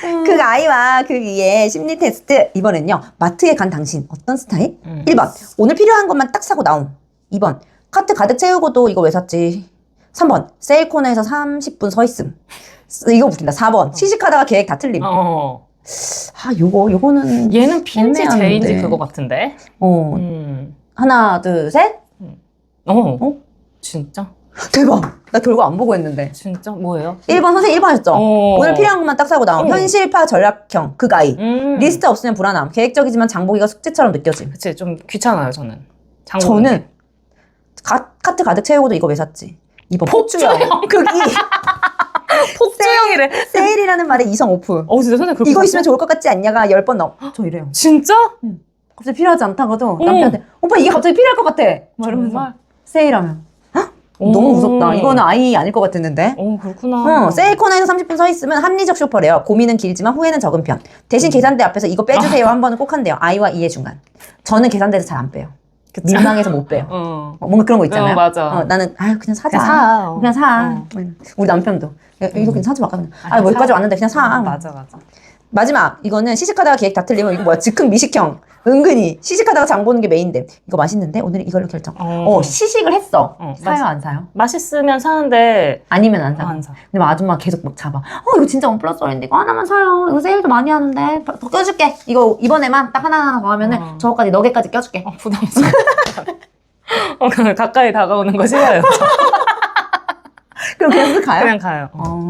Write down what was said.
그 아이와 그 위에 심리 테스트. 이번엔요. 마트에 간 당신 어떤 스타일? 음. 1번. 오늘 필요한 것만 딱 사고 나옴. 2번. 카트 가득 채우고도 이거 왜 샀지? 3번. 세일 코너에서 30분 서 있음. 이거 웃긴다. 4번. 시식하다가 계획 다 틀림. 어. 아, 요거, 요거는. 얘는 B인지 애매한데. J인지 그거 같은데. 어, 음. 하나, 둘, 셋. 어. 어? 진짜? 대박. 나 결과 안 보고 했는데. 진짜 뭐예요? 1번 선생님 1번 하셨죠? 어. 오늘 필요한 것만 딱 사고 나옴. 어. 현실파 전략형. 그 아이. 음. 리스트 없으면 불안함. 계획적이지만 장보기가 숙제처럼 느껴짐. 그치 좀 귀찮아요 저는. 장 보는 게. 저는 가, 카트 가득 채우고도 이거 왜 샀지? 2번 폭주형. 극이. 폭주형이래. 세일이라는 말에 이성 오프. 어 진짜 선생님 그렇게 이거? 있으면 좋을 것 같지 않냐가 10번 넘. 저 이래요. 진짜? 갑자기 필요하지 않다가도 남편한테 오빠 이게 갑자기 필요할 것 같아. 막 이러면서 정말? 세일하면. 너무 무섭다. 이거는 아이 아닐 것 같았는데. 어 그렇구나. 어, 세일 코너에서 30분 서 있으면 합리적 쇼퍼래요. 고민은 길지만 후회는 적은 편. 음. 대신 계산대 앞에서 이거 빼주세요 한 번은 꼭 한대요. 아이와 이해 중간. 저는 계산대에서 잘 안 빼요. 민망해서 못 빼요. 어. 어, 뭔가 그런 거 있잖아요. 어, 맞아. 어, 나는 아유 그냥 사자. 그냥 사. 그냥 사. 어. 우리 남편도 야, 이거 그냥 사지 마. 그냥. 아, 그냥 여기까지 사. 왔는데 그냥 사. 아, 맞아 맞아. 마지막 이거는 시식하다가 계획 다 틀리면 이거 뭐야 즉흥 미식형. 은근히 시식하다가 장 보는 게 메인데 이거 맛있는데 오늘 이걸로 결정. 어. 어, 시식을 했어. 어, 사요 안 사요? 맛있으면 사는데 아니면 안 사. 안 사. 근데 막 아줌마 계속 막 잡아. 어, 이거 진짜 원 플러스 원인데 이거 하나만 사요. 이거 세일도 많이 하는데 더 껴줄게. 이거 이번에만 딱 하나 하나 더 하면은 어. 저거까지 너 개까지 껴줄게. 어, 부담스러워. 어, 가까이 다가오는 거 싫어요. 그럼 그냥 그 가요? 그냥 가요. 어.